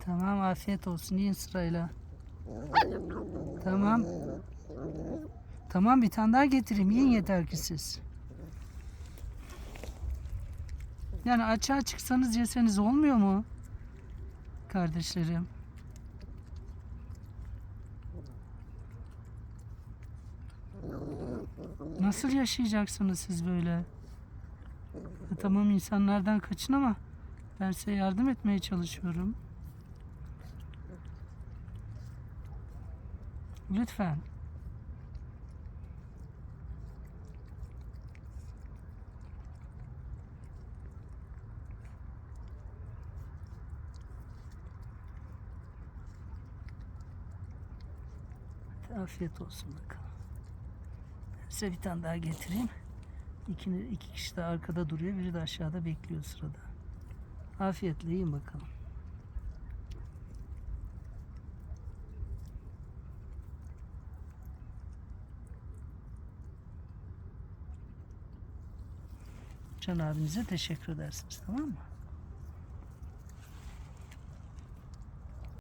Tamam afiyet olsun yiyin sırayla. Tamam. Tamam bir tane daha getireyim. Yiyin yeter ki siz. Yani açığa çıksanız yeseniz olmuyor mu? Kardeşlerim. Nasıl yaşayacaksınız siz böyle? Tamam insanlardan kaçın ama ben size yardım etmeye çalışıyorum. Lütfen. Afiyet olsun bakalım. Size bir tane daha getireyim. İki, iki kişi de arkada duruyor, biri de aşağıda bekliyor sırada. Afiyetle yiyin bakalım. Can abinize teşekkür edersiniz tamam mı?